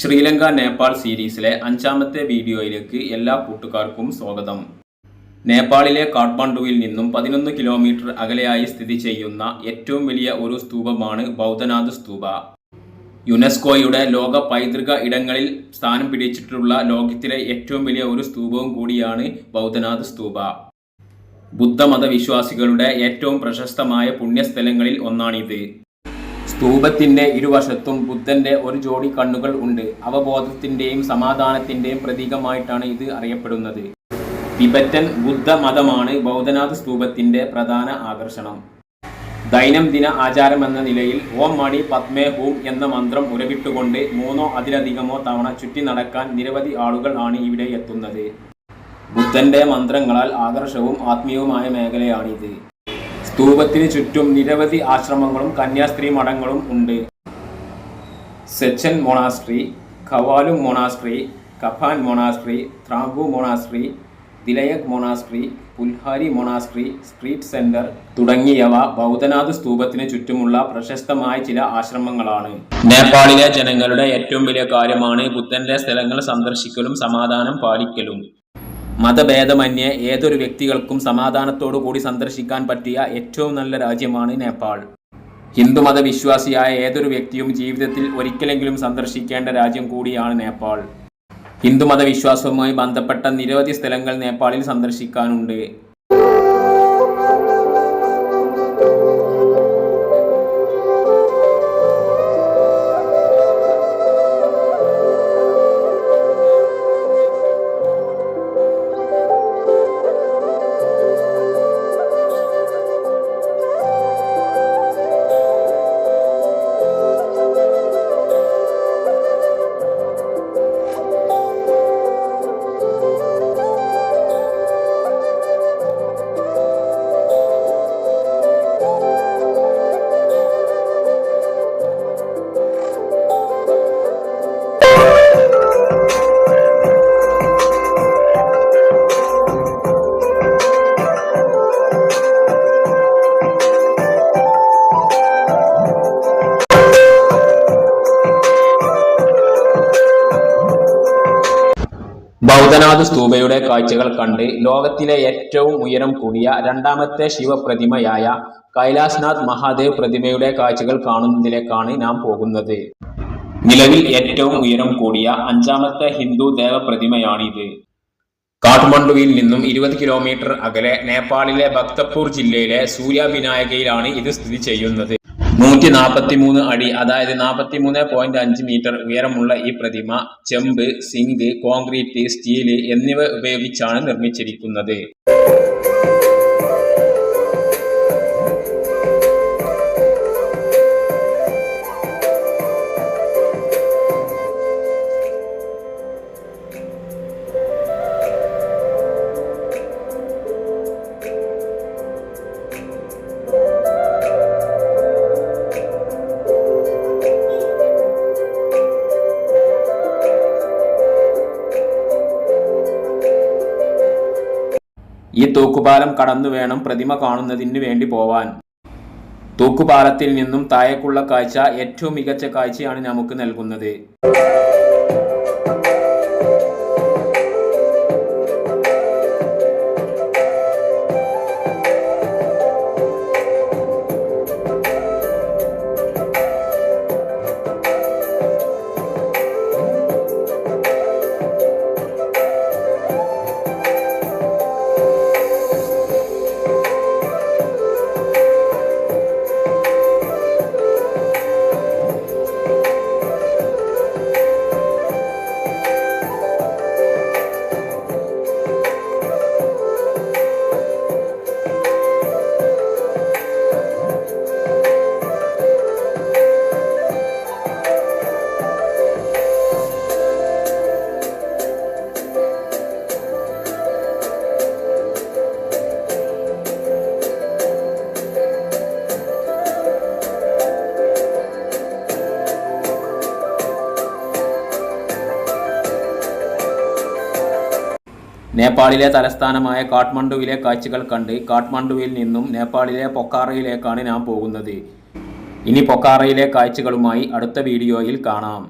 ശ്രീലങ്ക നേപ്പാൾ സീരീസിലെ അഞ്ചാമത്തെ വീഡിയോയിലേക്ക് എല്ലാ കൂട്ടുകാർക്കും സ്വാഗതം. നേപ്പാളിലെ കാഠ്മണ്ഡുവിൽ നിന്നും പതിനൊന്ന് കിലോമീറ്റർ അകലെയായി സ്ഥിതി ചെയ്യുന്ന ഏറ്റവും വലിയ ഒരു സ്തൂപമാണ് ബൗദ്ധനാഥ് സ്തൂപ. യുനെസ്കോയുടെ ലോക പൈതൃക ഇടങ്ങളിൽ സ്ഥാനം പിടിച്ചിട്ടുള്ള ലോകത്തിലെ ഏറ്റവും വലിയ ഒരു സ്തൂപവും കൂടിയാണ് ബൗദ്ധനാഥ് സ്തൂപ. ബുദ്ധമത വിശ്വാസികളുടെ ഏറ്റവും പ്രശസ്തമായ പുണ്യസ്ഥലങ്ങളിൽ ഒന്നാണിത്. സ്തൂപത്തിന്റെ ഇരുവശത്തും ബുദ്ധന്റെ ഒരു ജോഡി കണ്ണുകൾ ഉണ്ട്. അവബോധത്തിന്റെയും സമാധാനത്തിന്റെയും പ്രതീകമായിട്ടാണ് ഇത് അറിയപ്പെടുന്നത്. തിബറ്റൻ ബുദ്ധ മതമാണ് ബൗദ്ധനാഥ് സ്തൂപത്തിന്റെ പ്രധാന ആകർഷണം. ദൈനംദിന ആചാരം എന്ന നിലയിൽ ഓം മണി പത്മേ ഹൂം എന്ന മന്ത്രം ഉരവിട്ടുകൊണ്ട് മൂന്നോ അതിലധികമോ തവണ ചുറ്റി നടക്കാൻ നിരവധി ആളുകൾ ആണ് ഇവിടെ എത്തുന്നത്. ബുദ്ധന്റെ മന്ത്രങ്ങളാൽ ആകർഷവും ആത്മീയവുമായ മേഖലയാണിത്. സ്തൂപത്തിന് ചുറ്റും നിരവധി ആശ്രമങ്ങളും കന്യാസ്ത്രീ മഠങ്ങളും ഉണ്ട്. Shechen monastery Khawalu monastery Kopan monastery Thrangu monastery Dilyak monastery Pulhari monastery street centre തുടങ്ങിയവ ബൗദ്ധനാഥ് സ്തൂപത്തിന് ചുറ്റുമുള്ള പ്രശസ്തമായ ചില ആശ്രമങ്ങളാണ്. നേപ്പാളിലെ ജനങ്ങളുടെ ഏറ്റവും വലിയ കാര്യമാണ് ബുദ്ധന്റെ സ്ഥലങ്ങൾ സന്ദർശിക്കലും സമാധാനം പാലിക്കലും. മതഭേദമന്യേ ഏതൊരു വ്യക്തികൾക്കും സമാധാനത്തോടു കൂടി സന്ദർശിക്കാൻ പറ്റിയ ഏറ്റവും നല്ല രാജ്യമാണ് നേപ്പാൾ. ഹിന്ദുമത വിശ്വാസിയായ ഏതൊരു വ്യക്തിയും ജീവിതത്തിൽ ഒരിക്കലെങ്കിലും സന്ദർശിക്കേണ്ട രാജ്യം കൂടിയാണ് നേപ്പാൾ. ഹിന്ദുമത വിശ്വാസവുമായി ബന്ധപ്പെട്ട നിരവധി സ്ഥലങ്ങൾ നേപ്പാളിൽ സന്ദർശിക്കാനുണ്ട്. ബൗദ്ധനാഥ് സ്തൂപയുടെ കാഴ്ചകൾ കണ്ട് ലോകത്തിലെ ഏറ്റവും ഉയരം കൂടിയ രണ്ടാമത്തെ ശിവപ്രതിമയായ കൈലാസ്നാഥ് മഹാദേവ് പ്രതിമയുടെ കാഴ്ചകൾ കാണുന്നതിലേക്കാണ് നാം പോകുന്നത്. നിലവിൽ ഏറ്റവും ഉയരം കൂടിയ അഞ്ചാമത്തെ ഹിന്ദു ദേവപ്രതിമയാണിത്. കാഠ്മണ്ഡുവിൽ നിന്നും ഇരുപത് കിലോമീറ്റർ അകലെ നേപ്പാളിലെ ഭക്തപൂർ ജില്ലയിലെ സൂര്യ വിനായകയിലാണ് ഇത് സ്ഥിതി ചെയ്യുന്നത്. നൂറ്റി നാൽപ്പത്തി മൂന്ന് അടി അതായത് നാൽപ്പത്തി മൂന്ന് പോയിന്റ് അഞ്ച് മീറ്റർ ഉയരമുള്ള ഈ പ്രതിമ ചെമ്പ് സിങ്ക് കോൺക്രീറ്റ് സ്റ്റീൽ എന്നിവ ഉപയോഗിച്ചാണ് നിർമ്മിച്ചിരിക്കുന്നത്. ഈ തൂക്കുപാലം കടന്നു വേണം പ്രതിമ കാണുന്നതിന് വേണ്ടി പോവാൻ. തൂക്കുപാലത്തിൽ നിന്നും താഴേക്കുള്ള കാഴ്ച ഏറ്റവും മികച്ച കാഴ്ചയാണ് നമുക്ക് നൽകുന്നത്. നേപ്പാളിലെ തലസ്ഥാനമായ കാഠ്മണ്ഡുവിലെ കാഴ്ചകൾ കണ്ട് കാഠ്മണ്ഡുവിൽ നിന്നും നേപ്പാളിലെ പൊക്കാറയിലേക്കാണ് ഞാൻ പോകുന്നത്. ഇനി പൊക്കാറയിലെ കാഴ്ചകളുമായി അടുത്ത വീഡിയോയിൽ കാണാം.